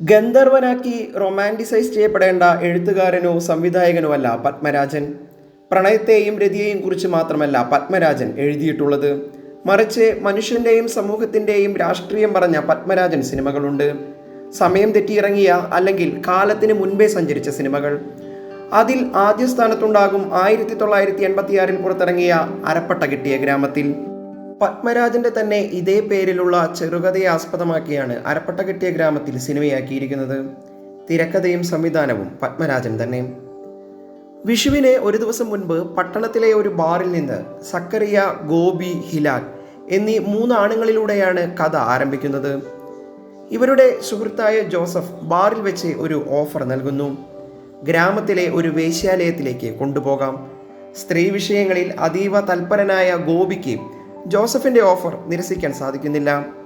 ഗന്ധർവനാക്കി romanticise ചെയ്യപ്പെടേണ്ട എഴുത്തുകാരനോ സംവിധായകനോ അല്ല പത്മരാജൻ. പ്രണയത്തെയും രതിയെയും കുറിച്ച് മാത്രമല്ല പത്മരാജൻ എഴുതിയിട്ടുള്ളത്. മറിച്ച് മനുഷ്യന്റെയും സമൂഹത്തിന്റെയും രാഷ്ട്രീയം പറഞ്ഞ പത്മരാജൻ സിനിമകളുണ്ട്. സമയം തെറ്റിയിറങ്ങിയ അല്ലെങ്കിൽ കാലത്തിന് മുൻപേ സഞ്ചരിച്ച സിനിമകൾ. അതിൽ ആദ്യ സ്ഥാനത്തുണ്ടാകും ആയിരത്തി തൊള്ളായിരത്തി എൺപത്തിയാറിൽ പുറത്തിറങ്ങിയ അരപ്പട്ട കിട്ടിയ ഗ്രാമത്തിൽ. പത്മരാജന്റെ തന്നെ ഇതേ പേരിലുള്ള ചെറുകഥയെ ആസ്പദമാക്കിയാണ് അരപ്പട്ട കെട്ടിയ ഗ്രാമത്തിൽ സിനിമയാക്കിയിരിക്കുന്നത്. തിരക്കഥയും സംവിധാനവും പത്മരാജൻ തന്നെ. വിഷുവിന് ഒരു ദിവസം മുൻപ് പട്ടണത്തിലെ ഒരു ബാറിൽ നിന്ന് സക്കറിയ ഗോപി ഹിലാൽ എന്നീ മൂന്ന് ആണുങ്ങളിലൂടെയാണ് കഥ ആരംഭിക്കുന്നത്. ഇവരുടെ സുഹൃത്തായ ജോസഫ് ബാറിൽ വെച്ച് ഒരു ഓഫർ നൽകുന്നു. ഗ്രാമത്തിലെ ഒരു വേശ്യാലയത്തിലേക്ക് കൊണ്ടുപോകാം. സ്ത്രീ വിഷയങ്ങളിൽ അതീവ തൽപരനായ ഗോപിക്ക് ജോസഫിന്റെ ഓഫർ നിരസിക്കാൻ സാധിക്കുന്നില്ല.